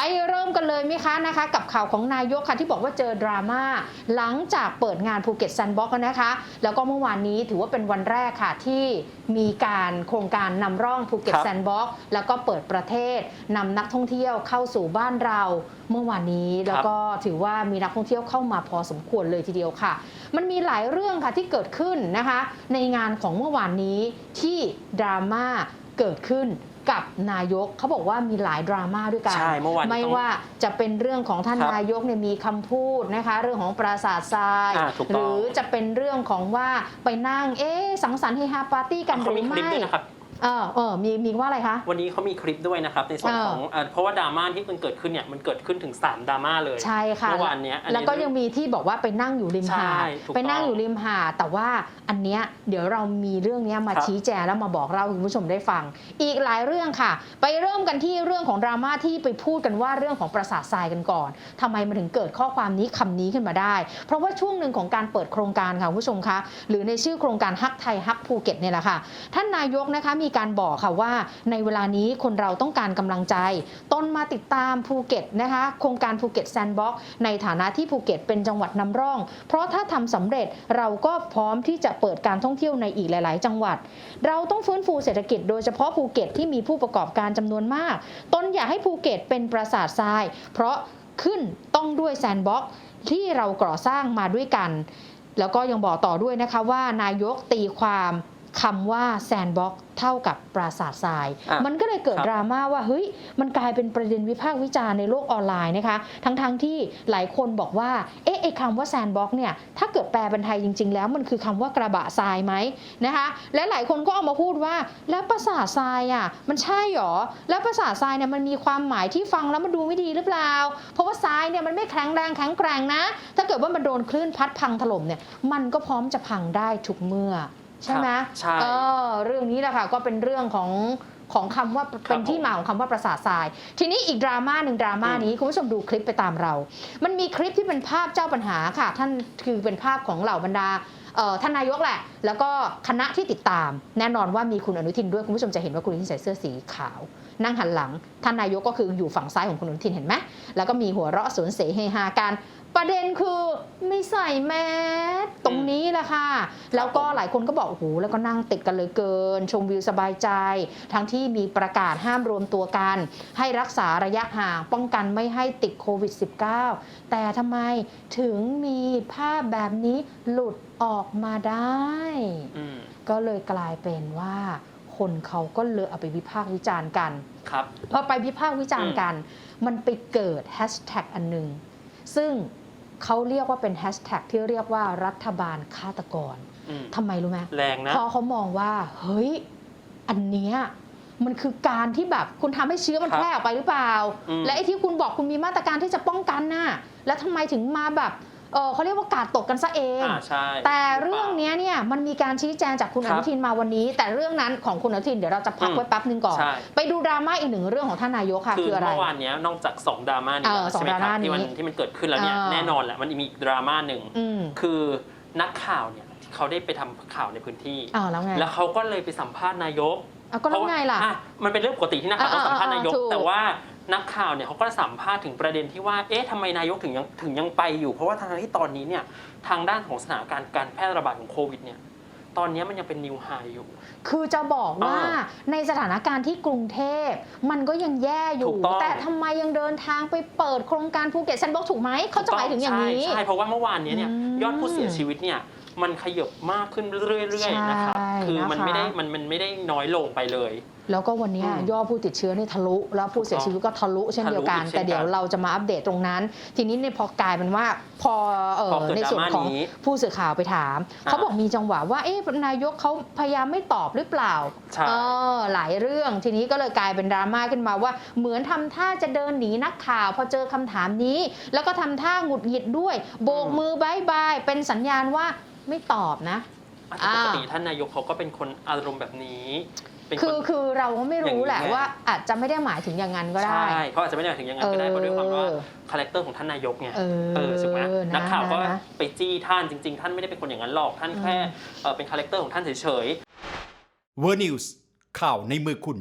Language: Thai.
ไปเริ่มกันเลยไหมคะนะคะ กับข่าวของนายกค่ะที่บอกว่าเจอดราม่าหลังจากเปิดงานภูเก็ตแซนด์บ็อกนะคะ แล้วก็เมื่อวานนี้ถือว่าเป็นวันแรกค่ะที่มีการโครงการนำร่องภูเก็ตแซนด์บ็อกแล้วก็เปิดประเทศนำนักท่องเที่ยวเข้าสู่บ้านเรา เมื่อวานนี้แล้วก็ถือว่ามีนักท่องเที่ยวเข้ามาพอสมควรเลยทีเดียวค่ะ มันมีหลายเรื่องค่ะที่เกิดขึ้นนะคะ ในงานของเมื่อวานนี้ที่ดราม่าเกิดขึ้น กับนายกเขาบอกว่ามีหลายดราม่าด้วยกันใช่เมื่อวานนี้ไม่ต้องว่าจะเป็นเรื่องของท่านครับนายกเนี่ยมีคำพูดนะคะ เรื่องของปราสาททราย อ่าถูกหต้อง รือจะเป็นเรื่องของว่าไปนั่งเอ๊ะสังสรรค์เฮฮาปาร์ตี้กันหเขารือมีคลิปไม่ ด้วยนะครับ เออเออมีมีว่าอะไรคะ วันนี้เขามีคลิปด้วยนะครับในส่วนเออของเอ่อเพราะว่าดราม่าที่มันเกิดขึ้นเนี่ยมันเกิดขึ้นถึง 3ดราม่าเลยใช่ค่ะเมื่อวานเนี้ยอันนี้แล้วก็ยังมีที่บอกว่าไปนั่งอยู่ริมหาใช่ดถูกต้องไปนั่งอยู่ริมหาดแต่ว่าอันเนี้ยเดี๋ยวเรามีเรื่องเนี้ยมาครับชี้แจงแล้วมาบอกเราให้คุณผู้ชมได้ฟัง อีกหลายเรื่องค่ะ ไปเริ่มกันที่เรื่องของดราม่าที่ไปพูดกันว่าเรื่องของประสาททรายกันก่อนทำไมมันถึงเกิดข้อความนี้คำนี้ขึ้นมาได้ เพราะว่าช่วงหนึ่งของการเปิดโครงการค่ะคุณผู้ชมคะหรือในชื่อโครงการฮักไทยฮักภูเก็ตเนี่ยแหละค่ะท่านนายกนะคะมีการบอกค่ะว่า ในเวลานี้คนเราต้องการกำลังใจ ต้นมาติดตามภูเก็ตนะคะโครงการภูเก็ตแซนด์บ็อกซ์ในฐานะที่ภูเก็ตเป็นจังหวัดนำร่อง เพราะถ้าทำสำเร็จเราก็พร้อมที่จะเปิดการท่องเที่ยวในอีกหลาย ๆ จังหวัด เราต้องฟื้นฟูเศรษฐกิจโดยเฉพาะภูเก็ตที่มีผู้ประกอบการจำนวนมาก ต้นอยากให้ภูเก็ตเป็นปราสาททราย เพราะขึ้นต้องด้วยแซนด์บ็อกซ์ที่เราก่อสร้างมาด้วยกัน แล้วก็ยังบอกต่อด้วยนะคะว่านายกตีความ คำว่าแซนด์บ็อกเท่ากับปราสาททราย อะมันก็เลยเกิดครับดราม่าว่าเฮ้ยมันกลายเป็นประเด็นวิพากษ์วิจารณ์ในโลกออนไลน์นะคะ ทั้งๆทที่หลายคนบอกว่าเอ๊ะไอ้คำว่าแซนด์บ็อกเนี่ยถ้าเกิดแปลเป็นไทยจริง ๆ แล้วมันคือคำว่ากระบะทรายไหมนะคะ และหลายคนก็เอามาพูดว่า แล้วปราสาททรายอะมันใช่หรอ แล้วปราสาททรายเนี่ยมันมีความหมายที่ฟังแล้วมันดูไม่ดีหรือเปล่า เพราะว่าทรายเนี่ยมันไม่แข็งแรงแข็งแกร่งนะ ถ้าเกิดว่ามันโดนคลื่นพัดพังถล่มเนี่ยมันก็พร้อมจะพังได้ทุกเมื่อ ใช่ไหมใช่เออเรื่องนี้แหละค่ะก็เป็นเรื่องของของคำว่าเป็นที่มาของคำว่าประสาททราย ทีนี้อีกดราม่าหนึ่งดราม่านี้คุณผู้ชมดูคลิปไปตามเรา มันมีคลิปที่เป็นภาพเจ้าปัญหาค่ะ ท่านคือเป็นภาพของเหล่าบรรดาเอ่อท่านนายกแหละ แล้วก็คณะที่ติดตาม แน่นอนว่ามีคุณอนุทินด้วยคุณผู้ชมจะเห็นว่าคุณอนุทินใส่เสื้อสีขาว นั่งหันหลัง ท่านนายกก็คืออยู่ฝั่งซ้ายของคุณอนุทินเห็นไหมแล้วก็มีหัวเราะสวนเสเฮฮากัน ประเด็นคือไม่ใส่แมสตรงนี้แหละค่ะ แล้วก็หลายคนก็บอกโอ้โหแล้วก็นั่งติดกันเลยเกิน ชมวิวสบายใจ ทั้งที่มีประกาศห้ามรวมตัวกัน ให้รักษาระยะห่างป้องกันไม่ให้ติดโควิด -19 แต่ทำไมถึงมีภาพแบบนี้หลุดออกมาได้อืมก็เลยกลายเป็นว่า คนเขาก็เลยเอาไปวิพากษ์วิจารณ์กันครับพอไปวิพากษ์วิจารณ์กัน มันไปเกิดแฮชแท็กอันหนึ่งซึ่ง เขาเรียกว่าเป็นแฮชแท็กที่เรียกว่ารัฐบาลฆาตกรอืมทำไมรู้ไหมแรงนะเพราะเขามองว่า เฮ้ย อันเนี้ยมันคือการที่แบบคุณทำให้เชื้อมันครับแพร่ออกไปหรือเปล่าอืมและไอ้ที่คุณบอกคุณมีมาตรการที่จะป้องกันน่ะแล้วทำไมถึงมาแบบ เออเขาเรียกว่ากาดตกกันซะเอง อ่าใช่ แต่เรื่องเนี้ยเนี่ยมันมีการชี้แจงจากคุณคอรับนุทินมาวันนี้ แต่เรื่องนั้นของคุณอนุทินเดี๋ยวเราจะพักอืม ไว้แป๊บนึงก่อน ใช่ ไปดูดราม่าอีกหนึ่งเรื่องของท่านนายกค่ะคือคืออะไร เมื่อวานเนี้ยนอกจากสองดราม่านี้เออแล้วสองใช่ไหมดราครัม่าบที่มันนี้ที่มันเกิดขึ้นแล้วเนี่ยเออแน่นอนแหละมันมีอีกดราม่าหนึ่งอืมคือนักข่าวเนี่ยเขาได้ไปทำข่าวในพื้นที่ อ้าวแล้วไงแล้วเขาก็เลยไปสัมภาษณ์นายกอะก็แล้วไงล่ะ อ่มันเป็นเรื่องปกติที่นักข่าวต้องอ่าสัมภาษณ์นายกถูกแต่ว่า นักข่าวเนี่ยเขาก็สัมภาษณ์ถึงประเด็นที่ว่า เอ๊ะทำไมนายกถึงยังถึงยังไปอยู่ เพราะว่าทางที่ตอนนี้เนี่ยทางด้านของสถานการณ์การแพร่ระบาดของโควิดเนี่ยตอนนี้มันยังเป็นนิวไฮอยู่ คือจะบอกว่าอ่าในสถานการณ์ที่กรุงเทพมันก็ยังแย่อถูยู่กต้องแต่ทำไมยังเดินทาง ไปเปิดโครงการภูเก็ตแซนด์บ็อกถูกไหมเขาจะหมายถึงอย่างนี้ ใช่ใช่เพราะว่าเมื่อวานนี้เนี่ยอืมยอดผู้เสียชีวิตเนี่ยมันขยบมากขึ้นเรื่อยๆนะครับใช่คือมันนะคะไม่ได้มันมันไม่ได้น้อยลงไปเลย แล้วก็วันนี้อืมยอดผู้ติดเชื้อนี่ทะลุ แล้วผู้เสียชีวิตก็ทะลุเช่นเดียวกันทะลุอีกเช่นกันแต่เดี๋ยวเราจะมาอัปเดตตรงนั้น ทีนี้เนี่ยพอกลายเป็นว่าพอเออพอเกิดในส่วนของดราม่านี้ผู้สื่อข่าวไปถามอ่าเขาบอกมีจังหวะว่าเอ๊ะนายกเขาพยายามไม่ตอบหรือเปล่าใช่เออหลายเรื่องทีนี้ก็เลยกลายเป็นดราม่าขึ้นมาว่า เหมือนทำท่าจะเดินหนีนักข่าว พอเจอคำถามนี้ แล้วก็ทำท่าหงุดหงิดด้วย โบกมือบายบายเป็นสัญญาณว่าไม่ตอบนะแต่ปกติท่านนายกเขาก็เป็นคนอารมณ์แบบนี้ เป็นคือคนคือเราก็ไม่รู้แหละอย่างนี้ไงว่าอาจจะไม่ได้หมายถึงอย่างนั้นก็ได้ ใช่เขาอาจจะไม่ได้หมายถึงอย่างนั้นก็ได้เพราะด้วยความว่าคาแรคเตอร์ของท่านนายกไงเออเออใช่ไหมนะนักข่าวก็นะไปจี้ท่านจริง ๆ ท่านไม่ได้เป็นคนอย่างนั้นหรอกท่านแค่อืมเออเป็นคาแรคเตอร์ของท่านเฉยๆ เวอร์นิวส์ข่าวในมือคุณ